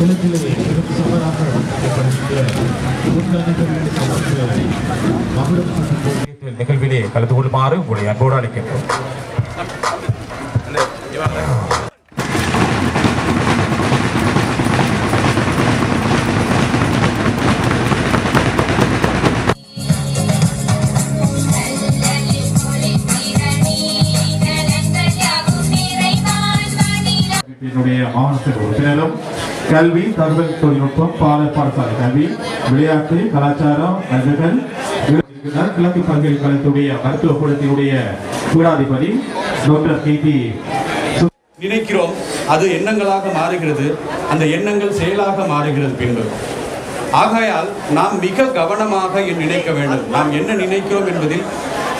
உலகிலே பெரும் சுவராக அறியப்படுகின்ற முன்னணிகளில் சமத்துவ மகுடம் சூட்டும் நிகழ்விலே கலந்து கொள்ளுமாறு உங்களை அன்போடு அழைக்கின்றோம். என்னுடைய மாவட்ட உறுப்பினரும் கல்வி தகவல் தொழில்நுட்பம் பால பாடசாலை. கல்வி விளையாட்டு கலாச்சாரம் நகர்கள் கிழக்கு பல்கலைக்கழகத்துடைய மருத்துவ கூடத்தினுடைய பீடாதிபதி டாக்டர் கே நினைக்கிறோம் அது எண்ணங்களாக மாறுகிறது அந்த எண்ணங்கள் செயலாக மாறுகிறது பின்பு. ஆகையால் நாம் மிக கவனமாக நினைக்க வேண்டும். நாம் என்ன நினைக்கிறோம் என்பதில்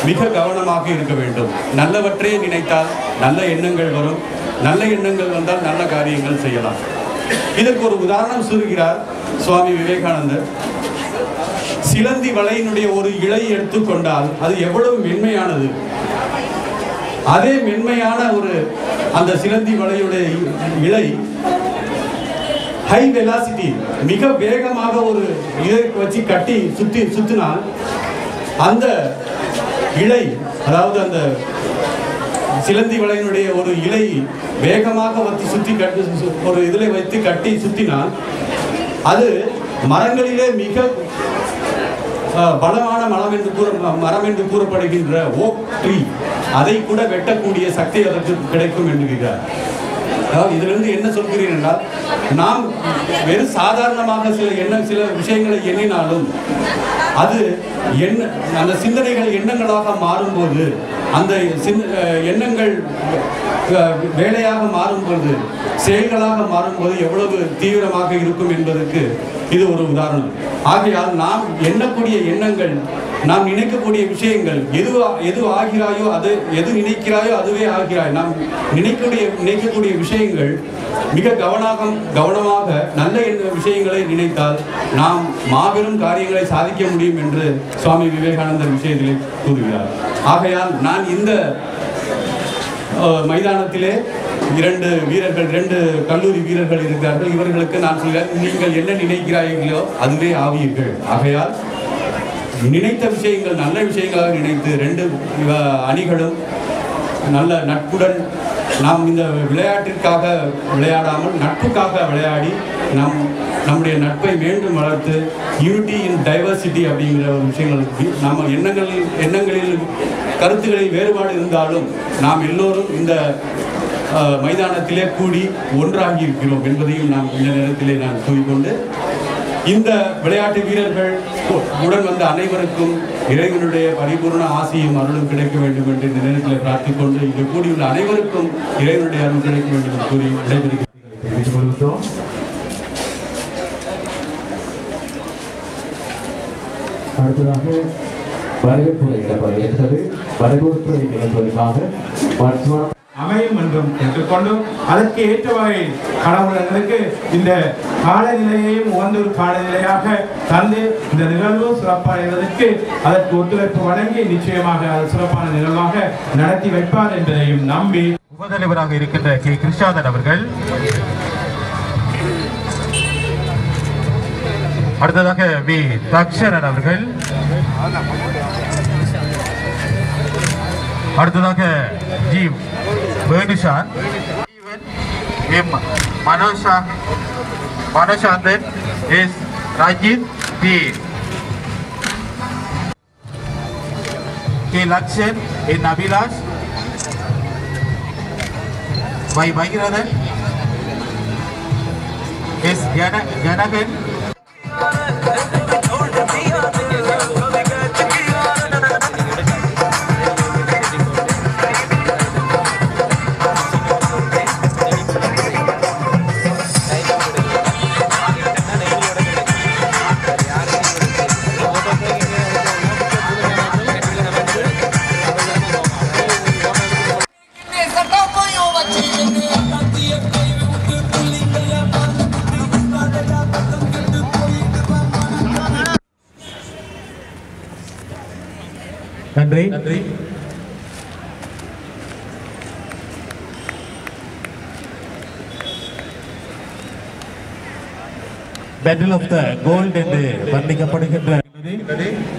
மிக கவனமாக இருக்க வேண்டும். நல்லவற்றை நினைத்தால் நல்ல எண்ணங்கள் வரும். நல்ல எண்ணங்கள் வந்தால் நல்ல காரியங்கள் செய்யலாம். இதற்கு ஒரு உதாரணம் சொல்கிறார் சுவாமி விவேகானந்தர். சிலந்தி வலையினுடைய ஒரு இலை எடுத்துக்கொண்டால் அது எவ்வளவு மென்மையானது. அதே மென்மையான ஒரு அந்த சிலந்தி வலையுடைய இலை ஹை வெலாசிட்டி மிக வேகமாக ஒரு இதை வச்சு கட்டி சுத்தி சுத்தினால் அந்த இலை அதாவது அந்த சிலந்தி வலையினுடைய ஒரு இலை வேகமாக வத்தி சுத்தி கட்டி ஒரு இதில் வைத்து கட்டி சுத்தினால் அது மரங்களிலே மிக அஹ், பலமான மரம் என்று கூற மரம் என்று கூறப்படுகின்ற ஓக் ட்ரீ அதை கூட வெட்டக்கூடிய சக்தி அதற்கு கிடைக்கும் என்கிறார். அதாவது இதிலிருந்து என்ன சொல்கிறேன் என்றால் நாம் வெறும் சாதாரணமாக சில எண்ண சில விஷயங்களை எண்ணினாலும் அது எண்ண அந்த சிந்தனைகள் எண்ணங்களாக மாறும்போது அந்த அஹ், எண்ணங்கள் அஹ், வேலையாக மாறும்போது செயல்களாக மாறும்போது எவ்வளவு தீவிரமாக இருக்கும் என்பதற்கு இது ஒரு உதாரணம். ஆகையால் நாம் எண்ணக்கூடிய எண்ணங்கள் நாம் நினைக்கக்கூடிய விஷயங்கள் எது எது ஆகிறாயோ அது எது நினைக்கிறாயோ அதுவே ஆகிறாய். நாம் நினைக்கக்கூடிய நினைக்கக்கூடிய விஷயங்கள் மிக கவனாக கவனமாக நல்ல விஷயங்களை நினைத்தால் நாம் மாபெரும் காரியங்களை சாதிக்க முடியும் என்று சுவாமி விவேகானந்தர் விஷயத்திலே கூறுகிறார். ஆகையால் நான் இந்த மைதானத்திலே இரண்டு வீரர்கள் இரண்டு கல்லூரி வீரர்கள் இருக்கிறார்கள். இவர்களுக்கு நான் சொல்கிறேன் நீங்கள் என்ன நினைக்கிறார்களோ அதுவே ஆவீர்கள். ஆகையால் நினைத்த விஷயங்கள் நல்ல விஷயங்களாக நினைத்து ரெண்டு அணிகளும் நல்ல நட்புடன் நாம் இந்த விளையாட்டிற்காக விளையாடாமல் நட்புக்காக விளையாடி நம் நம்முடைய நட்பை மீண்டும் வளர்த்து யூனிட்டி இன் டைவர்சிட்டி அப்படிங்கிற ஒரு விஷயங்கள். நம்ம எண்ணங்களில் எண்ணங்களில் கருத்துக்களில் வேறுபாடு இருந்தாலும் நாம் எல்லோரும் இந்த மைதானத்திலே கூடி ஒன்றாகி இருக்கிறோம் என்பதையும் நாம் இந்த நேரத்திலே நான் கூறிக்கொண்டு இந்த விளையாட்டு வீரர்கள் உடன் வந்த அனைவருக்கும் இறைவனுடைய பரிபூர்ண ஆசையும் அருளும் கிடைக்க வேண்டும் என்று இந்த நேரத்தில் பிரார்த்திக்கொண்டு இங்கு கூடியுள்ள அனைவருக்கும் இறைவனுடைய அருள் கிடைக்க வேண்டும் என்று கூறி விடைபெறுகிறேன் அடுத்ததாக வரவேற்புரை ஏற்றது வரவேற்புரை நிகழ்வதற்காக பட்ஸ்வா அமையும் என்றும் ஏற்றுக்கொண்டும் அதற்கு ஏற்ற வகையில் கடவுளர்களுக்கு இந்த காலநிலையையும் உகந்த ஒரு காலநிலையாக தந்து இந்த நிகழ்வு சிறப்பானதற்கு அதற்கு ஒத்துழைப்பு வழங்கி நிச்சயமாக அது சிறப்பான நிகழ்வாக நடத்தி வைப்பார் என்பதையும் நம்பி உபதலைவராக இருக்கின்ற கே. கிருஷ்ணாதன் அவர்கள். அடுத்ததாக வி. தக்ஷரன் அவர்கள். அடுத்ததாக G Venushan M Manosha Manosanthan S Rajith P K Lakshan N Abilash Y Bahirathan S ஜன ஜனகன் நன்றி. நன்றி. செட்டில் ஆஃப் த கோல்ட் என்று வர்ணிக்கப்படுகின்ற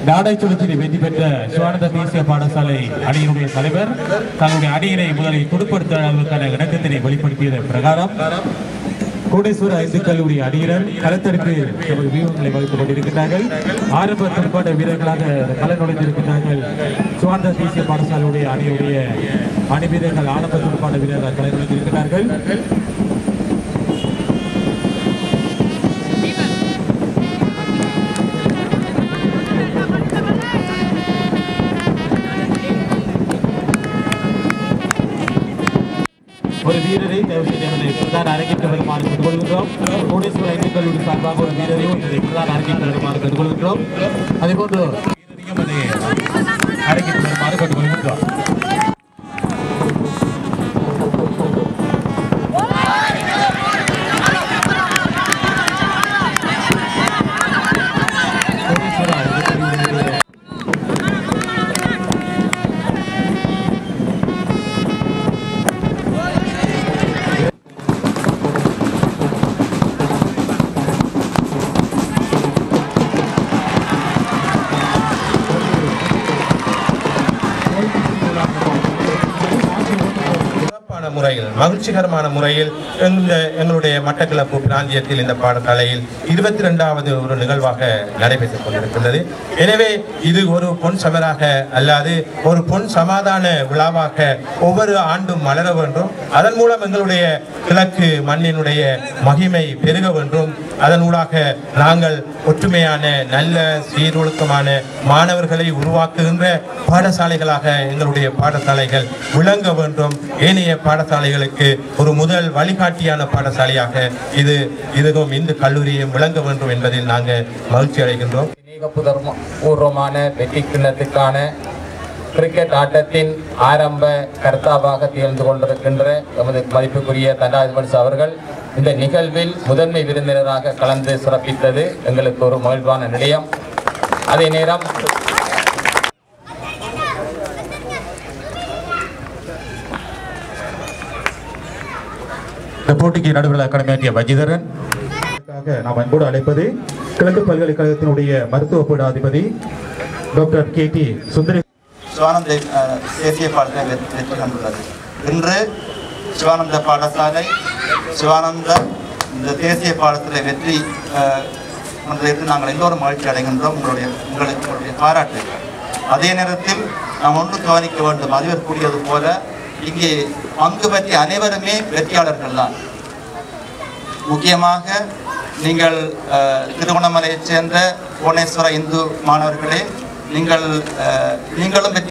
நாடை சுழற்சியில் வெற்றி பெற்ற சிவானந்த தேசிய பாடசாலை அணியினுடைய தலைவர் தன்னுடைய அணியினை முதலில் துடுப்படுத்த அளவுக்கான இணக்கத்தினை வெளிப்படுத்தியதன் பிரகாரம். கோடேஸ்வர ஐந்து கல்லூரி அணியினர் களத்திற்கு தமது வியூகங்களை வகுத்துக் கொண்டிருக்கிறார்கள் ஆரம்ப துடுப்பாட்ட வீரர்களாக கள நுழைந்திருக்கிறார்கள் சுவாந்த தேசிய பாடசாலையுடைய அணியுடைய அணி வீரர்கள் ஆரம்ப துடுப்பாட்ட வீரர்கள் கள நுழைந்திருக்கிறார்கள் ஒரு வீரரை தேர்வு செய்து எமது பிரதான அரங்கிற்கு வருமாறு கேட்டுக்கொள்கின்றோம் கோடீஸ்வர ஐந்து கல்லூரி சார்பாக ஒரு வீரரையும் எமது பிரதான அரங்கிற்கு வருமாறு கேட்டுக்கொள்கின்றோம் அதேபோன்று வீரரையும் எமது அரங்கிற்கு வருமாறு கேட்டுக்கொள்கின்றோம் முறையில் மகிழ்ச்சிகரமான முறையில் இந்த எங்களுடைய மட்டக்களப்பு பிராந்தியத்தில் இந்த பாடசாலையில் இருபத்தி ரெண்டாவது ஒரு நிகழ்வாக நடைபெற்றுக் கொண்டிருக்கின்றது. எனவே இது ஒரு பொன் சமராக அல்லாது ஒரு பொன் சமாதான விழாவாக ஒவ்வொரு ஆண்டும் மலர வேண்டும். அதன் மூலம் எங்களுடைய கிழக்கு மண்ணினுடைய மகிமை பெருக வேண்டும். அதனூடாக நாங்கள் ஒற்றுமையான நல்ல சீரொழுக்கமான மாணவர்களை உருவாக்குகின்ற பாடசாலைகளாக எங்களுடைய பாடசாலைகள் விளங்க வேண்டும். ஏனைய பாடசாலைகளுக்கு ஒரு முதல் வழிகாட்டியான பாடசாலையாக இது இதுவும் இந்து கல்லூரியும் விளங்க வேண்டும் என்பதில் நாங்கள் மகிழ்ச்சி அடைகின்றோம். பூர்வமான வெற்றி கிண்ணத்துக்கான கிரிக்கெட் ஆட்டத்தின் ஆரம்ப கர்த்தாவாக திகழ்ந்து கொண்டிருக்கின்ற எமது மதிப்புக்குரிய தண்டாதிபதி அவர்கள் இந்த நிகழ்வில் முதன்மை விருந்தினராக கலந்து சிறப்பித்தது எங்களுக்கு ஒரு மகிழ்வான நிலையம். அதே நேரம் இந்த போட்டிக்கு நடுவில் கடமையாற்றிய வஜிதரன். நாம் அன்போடு அழைப்பது கிழக்கு பல்கலைக்கழகத்தினுடைய மருத்துவ பீடாதிபதி doctor K D Sundari. Sivananda தேசிய பாடசாலை வெற்றி வெற்றி கண்டுள்ளது. இன்று சிவானந்த பாடசாலை சிவானந்த இந்த தேசிய பாடத்தில் வெற்றி அஹ், நாங்கள் எல்லோரும் மகிழ்ச்சி அடைகின்றோம்? உங்களுடைய உங்களுக்கு உங்களுடைய பாராட்டு. அதே நேரத்தில் நாம் ஒன்று கவனிக்க வேண்டும். அதிபர் கூடியது போல இங்கே பங்கு பற்றிய அனைவருமே வெற்றியாளர்கள் தான். முக்கியமாக நீங்கள் அஹ், திருவண்ணாமலையைச் சேர்ந்த புவனேஸ்வர இந்து மாணவர்களே நீங்கள் அஹ், நீங்களும் வெற்றி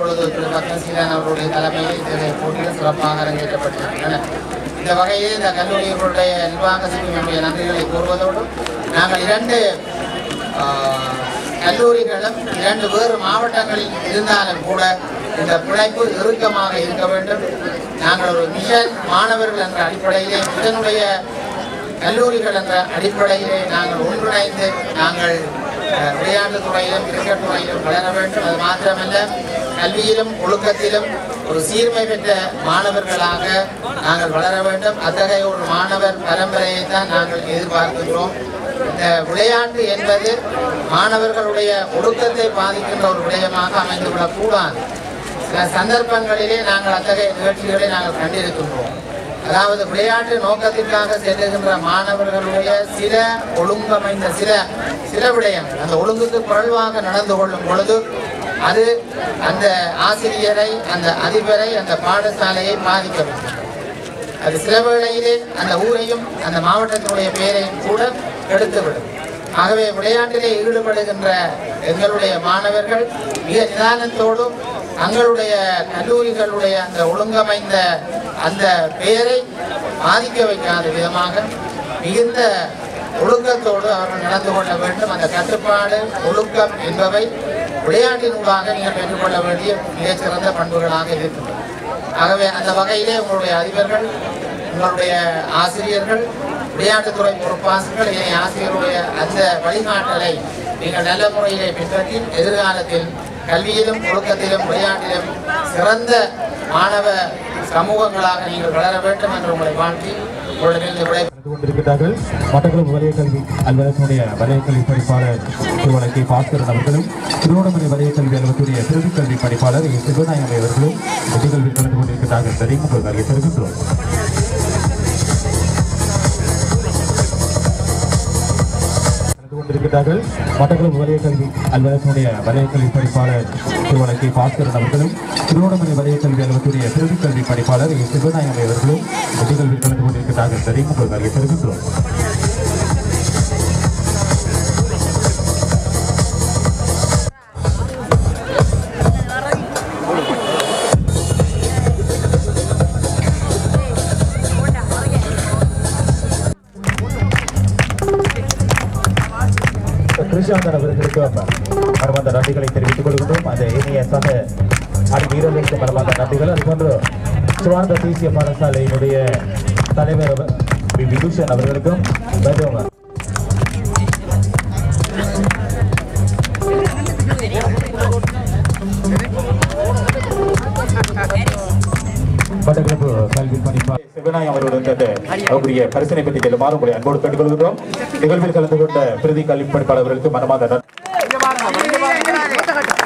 இப்பொழுது திரு பத்மசீலன் அவருடைய தலைமையில் இதனை போட்டிகள் சிறப்பாக அரங்கேற்றப்பட்டிருக்கின்றன. இந்த வகையில் இந்த கல்லூரிகளுடைய நிர்வாக சபையினுடைய நன்றிகளை கூறுவதோடு நாங்கள் இரண்டு கல்லூரிகளும் இரண்டு வேறு மாவட்டங்களில் இருந்தாலும் கூட இந்த பிழைப்பு இறுக்கமாக இருக்க வேண்டும். நாங்கள் ஒரு மிஷன் மாணவர்கள் என்ற அடிப்படையிலே மிஷனுடைய கல்லூரிகள் என்ற அடிப்படையிலே நாங்கள் ஒன்றிணைந்து நாங்கள் விளையாட்டு துறையிலும் கிரிக்கெட் துறையிலும் வளர வேண்டும். அது மாத்திரமல்ல கல்வியிலும் ஒழுக்கத்திலும் ஒரு சீர்மை பெற்ற மாணவர்களாக நாங்கள் வளர வேண்டும். அத்தகைய ஒரு மாணவர் பரம்பரையை தான் நாங்கள் எதிர்பார்க்கின்றோம். இந்த விளையாட்டு என்பது மாணவர்களுடைய ஒழுக்கத்தை பாதிக்கின்ற ஒரு விடயமாக அமைந்துள்ள கூடாது சில சந்தர்ப்பங்களிலே நாங்கள் அத்தகைய நிகழ்ச்சிகளை நாங்கள் கண்டிருக்கின்றோம். அதாவது விளையாட்டு நோக்கத்திற்காக செல்லுகின்ற மாணவர்களுடைய சில ஒழுங்கமைந்த சில சில விடயம் அந்த ஒழுங்குக்கு குறைவாக நடந்து கொள்ளும் பொழுது அது அந்த ஆசிரியரை அந்த அதிபரை அந்த பாடசாலையை பாதிக்கும் அது சில வேளையிலே அந்த ஊரையும் அந்த மாவட்டத்தினுடைய பெயரையும் கூட எடுத்துவிடும் ஆகவே விளையாட்டிலே ஈடுபடுகின்ற எங்களுடைய மாணவர்கள் மிக நிதானத்தோடும் தங்களுடைய கல்லூரிகளுடைய அந்த ஒழுங்கமைந்த அந்த பெயரை பாதிக்க வைக்காத விதமாக மிகுந்த ஒழுக்கத்தோடு அவர்கள் நடந்து கொள்ள வேண்டும். அந்த கட்டுப்பாடு ஒழுக்கம் என்பவை விளையாட்டினூடாக நீங்கள் பெற்றுக்கொள்ள வேண்டிய மிகச்சிறந்த பண்புகளாக இருக்கின்றன. ஆகவே அந்த வகையிலே உங்களுடைய அதிபர்கள் உங்களுடைய ஆசிரியர்கள் விளையாட்டுத்துறை பொறுப்பாசிரியர்கள் இணை ஆசிரியருடைய அந்த வழிகாட்டலை நீங்கள் நல்ல முறையிலே பின்பற்றி எதிர்காலத்தில் கல்வியிலும் ஒழுக்கத்திலும் விளையாட்டிலும் சிறந்த மாணவ சமூகங்களாக நீங்கள் வளர வேண்டும் என்று உங்களை வாழ்த்தி கொண்டிருக்கிறார்கள் மட்டக்களப்பு வலய கல்வி அலுவலகத்தினுடைய வலய கல்வி படிப்பாளர் திருவள்ளை கே. பாஸ்கரன் அவர்களும் திருவண்ணாமலை வலய கல்வி அலுவலகத்துடைய பிரதி கல்வி படிப்பாளர் ஏ. சிவநாயகம் அவர்களும் நிகழ்வில் கலந்து கொண்டிருக்கிறார்கள் என்பதை உங்கள் இருக்கின்றார்கள். மட்டக்களப்பு வலயக்கல்வி கல்வி அலுவலகத்தினுடைய வலயக்கல்வி கல்வி படிப்பாளர் திருவள்ளை கே. பாஸ்கரன் அவர்களும் திருவண்ணாமலை வலயக்கல்வி கல்வி அலுவலகத்துடைய பிரதி கல்வி படிப்பாளர் சிவநாயகம் அவர்களும் கல்வி கலந்து கொண்டிருக்கிறார்கள் என்பதை உங்கள் வருகை கிருஷாந்தன் அவர்களுக்கு மனமார்ந்த நன்றிகளை தெரிவித்துக் கொள்கின்றோம் அந்த இணைய சக அடி வீரர்களுக்கு மனமார்ந்த நன்றிகள் அதுபோன்று சுவார்ந்த தேசிய பாடசாலையினுடைய தலைவர் அவர் விபூஷன் அவர்களுக்கும் வருவாங்க சிவநாயகம் அவர்களுடன் தந்த அவருடைய பரிசனை பற்றி செல்லுமாறு உங்களை அன்போடு கேட்டுக்கொள்கிறோம் நிகழ்வில் கலந்து கொண்ட பிரதி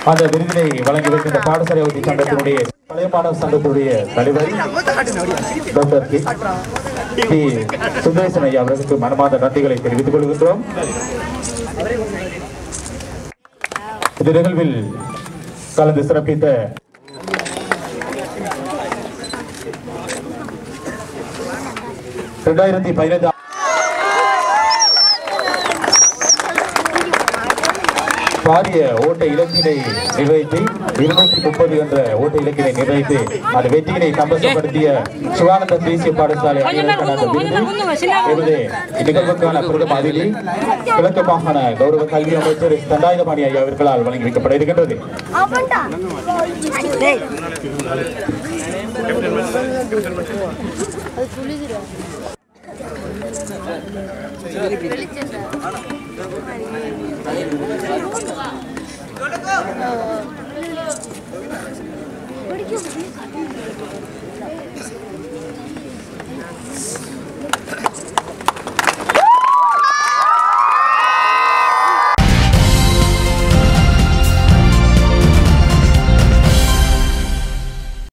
அந்த விருதினை வழங்கி வைக்கின்ற பாடசாலை சங்கத்தினுடைய பழைய மாணவர் சங்கத்தினுடைய தலைவர் டாக்டர் கே. சுந்தரேசன் ஐயா அவர்களுக்கு மனமார்ந்த நன்றிகளை தெரிவித்துக் கொள்கின்றோம். இந்த நிகழ்வில் கலந்து சிறப்பித்த ரெண்டாயிரத்தி பதினைந்து பாரிய ஓட்ட இலக்கினை நிர்வகித்து இருநூற்றி முப்பது என்ற ஓட்ட இலக்கினை நிர்வகித்து அந்த வெற்றியினை சம்பந்தப்படுத்திய சுகானந்த தேசிய பாடசாலை நிகழ்வுக்கான பிரதம அதிதி கிழக்கு மாகாண கௌரவ கல்வி அமைச்சர் தண்டாயுதபாணி ஐயா அவர்களால் வழங்கி வைக்கப்பட இருக்கின்றது அது சொல்லிக்கிறேன் படிக்க